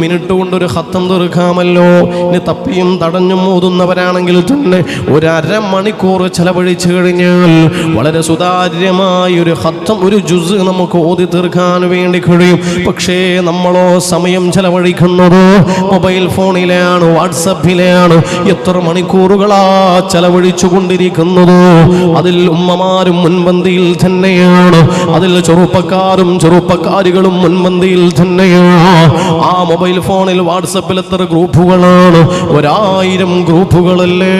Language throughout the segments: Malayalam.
മിനിറ്റ് കൊണ്ടൊരു ഹത്തം തീർക്കാമല്ലോ. ഇനി തപ്പിയും തടഞ്ഞും ഓതുന്നവരാണെങ്കിൽ തന്നെ ഒരര അരമണിക്കൂർ ചെലവഴിച്ചു കഴിഞ്ഞാൽ വളരെ സുതാര്യമായ ഒരു ഹത്തം ഒരു ജുസ് നമുക്ക് ഓതി തീർക്കാൻ വേണ്ടി കഴിയും. പക്ഷേ നമ്മളോ സമയം ചെലവഴിക്കുന്നത് മൊബൈൽ ഫോണിലാണ് വാട്സപ്പിലാണ്. എത്ര മണിക്കൂറുകളാ ചെലവഴിച്ചു കൊണ്ടിരിക്കുന്നത്? അതിൽ ഉമ്മമാരും മുൻപന്തിയിൽ തന്നെയാണ്. അതിൽ ചെറുപ്പക്കാരും ചെറുപ്പക്കാരികളും മുൻപന്തിയിൽ തന്നെയാണ്. ആ മൊബൈൽ ഫോണിൽ വാട്സപ്പിൽ എത്ര ഗ്രൂപ്പുകളാണ്? ഒരായിരം ഗ്രൂപ്പുകളല്ലേ?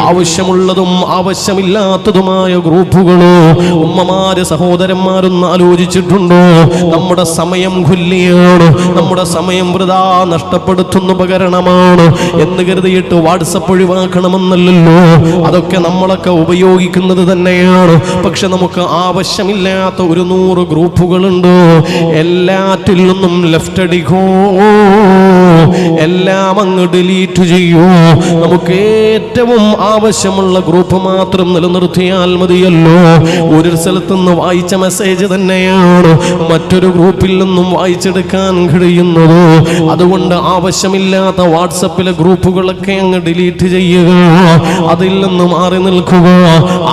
ആവശ്യമുള്ളതും ആവശ്യമില്ലാത്തതുമായ ഗ്രൂപ്പുകളോ ഉമ്മമാര് സഹോദരന്മാരൊന്ന് ആലോചിച്ചിട്ടുണ്ടോ? നമ്മുടെ സമയം ഖുല്ലിയാണ് നമ്മുടെ സമയം വൃതാ നഷ്ടപ്പെടുത്തുന്ന ഉപകരണമാണ് എന്ന് കരുതിയിട്ട് വാട്സപ്പ് ഒഴിവാക്കണമെന്നല്ലല്ലോ. അതൊക്കെ നമ്മളൊക്കെ ഉപയോഗിക്കുന്നത് തന്നെയാണ്. പക്ഷെ നമുക്ക് ആവശ്യമില്ലാത്ത ഒരു നൂറ് ഗ്രൂപ്പുകളുണ്ട്. എല്ലാറ്റിൽ നിന്നും ലെഫ്റ്റ് അടിക്കോ എല്ലാം അങ്ങ് ഡിലീറ്റ് ചെയ്യൂ. നമുക്ക് ഏറ്റവും ആവശ്യമുള്ള ഗ്രൂപ്പ് മാത്രം നിലനിർത്തിയാൽ മതിയല്ലോ. ഒരു സ്ഥലത്ത് നിന്ന് വായിച്ച മെസ്സേജ് തന്നെയാണ് മറ്റൊരു ഗ്രൂപ്പിൽ നിന്നും വായിച്ചെടുക്കാൻ കഴിയുന്നത്. അതുകൊണ്ട് ആവശ്യമില്ലാത്ത വാട്സപ്പിലെ ഗ്രൂപ്പുകളൊക്കെ അങ്ങ് ഡിലീറ്റ് ചെയ്യുക. അതിൽ നിന്ന് മാറി നിൽക്കുക.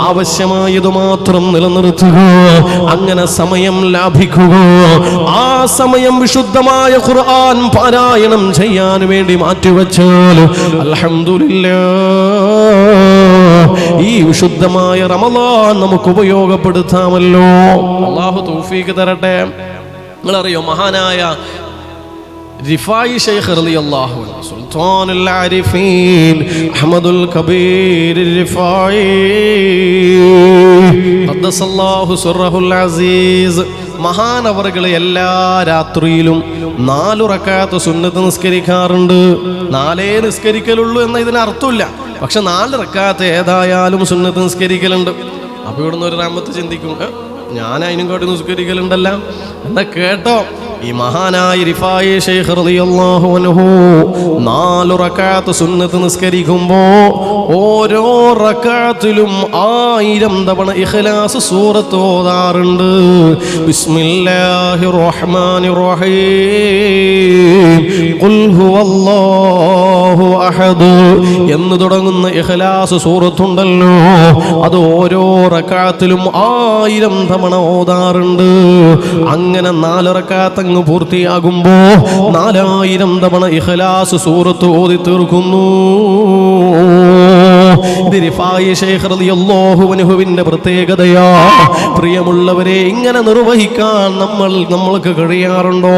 ആവശ്യമായത് മാത്രം നിലനിർത്തുക. അങ്ങനെ സമയം ലാഭിക്കുക. ആ സമയം വിശുദ്ധമായ ഖുർആൻ പാരായണം ചെയ്യാൻ വേണ്ടി മാറ്റിവെച്ചാൽ അൽഹംദുലില്ലാ ഈ വിശുദ്ധമായ റമദാൻ നമുക്ക് ഉപയോഗപ്പെടുത്താമല്ലോ. അള്ളാഹു തൗഫീക്ക് തരട്ടെ. നിങ്ങളറിയോ മഹാനായ റിഫായി ഷെയ്ഖ് റളിയല്ലാഹു അൻഹു സുൽത്താനുൽ ആരിഫീൻ അഹ്മദുൽ കബീർ റിഫായി അസീസ് മഹാനവറുകൾ എല്ലാ രാത്രിയിലും നാലു റക്കാത്ത സുന്നത്ത് നിസ്കരിക്കാറുണ്ട്. നാലേ നിസ്കരിക്കലുള്ളൂ എന്ന ഇതിന് അർത്ഥമില്ല. പക്ഷെ നാല് റക്കാത്ത ഏതായാലും സുന്നത്ത് നിസ്കരിക്കലുണ്ട്. അപ്പൊ ഇവിടുന്ന് ഒരു റാമത്ത് ചിന്തിക്കും ഞാൻ അതിനും കാട്ടി നിസ്കരിക്കലുണ്ടല്ല. എന്നാ കേട്ടോ ഈ മഹാനായ റിഫായി ഷെയ്ഖ് റളിയല്ലാഹു അൻഹു നാലു റകഅത്ത് സുന്നത്ത് നിസ്കരിക്കുമ്പോൾ ഓരോ റക്കാത്തിലും ആയിരം തവണ ഇഖ്ലാസ് സൂറത്ത് ഓതാറുണ്ട്. ബിസ്മില്ലാഹിർ റഹ്മാനിർ റഹീം ഖുൽ ഹുവല്ലാഹു അഹദ് എന്ന് തുടങ്ങുന്ന ഇഖ്ലാസ് സൂറത്തുണ്ടല്ലോ. അത് ഓരോ റക്കാത്തിലും ആയിരം തവണ ഓതാറുണ്ട്. അങ്ങനെ നാല് റക്അത്ത് അങ്ങ് പൂർത്തിയാകുമ്പോ നാലായിരം തവണ ഇഖ്ലാസ് സൂറത്ത് ഓതി തീർക്കുന്നു. പ്രത്യേകതയാ. പ്രിയമുള്ളവരെ ഇങ്ങനെ നിർവഹിക്കാൻ നമ്മൾ നമ്മൾക്ക് കഴിയാറുണ്ടോ?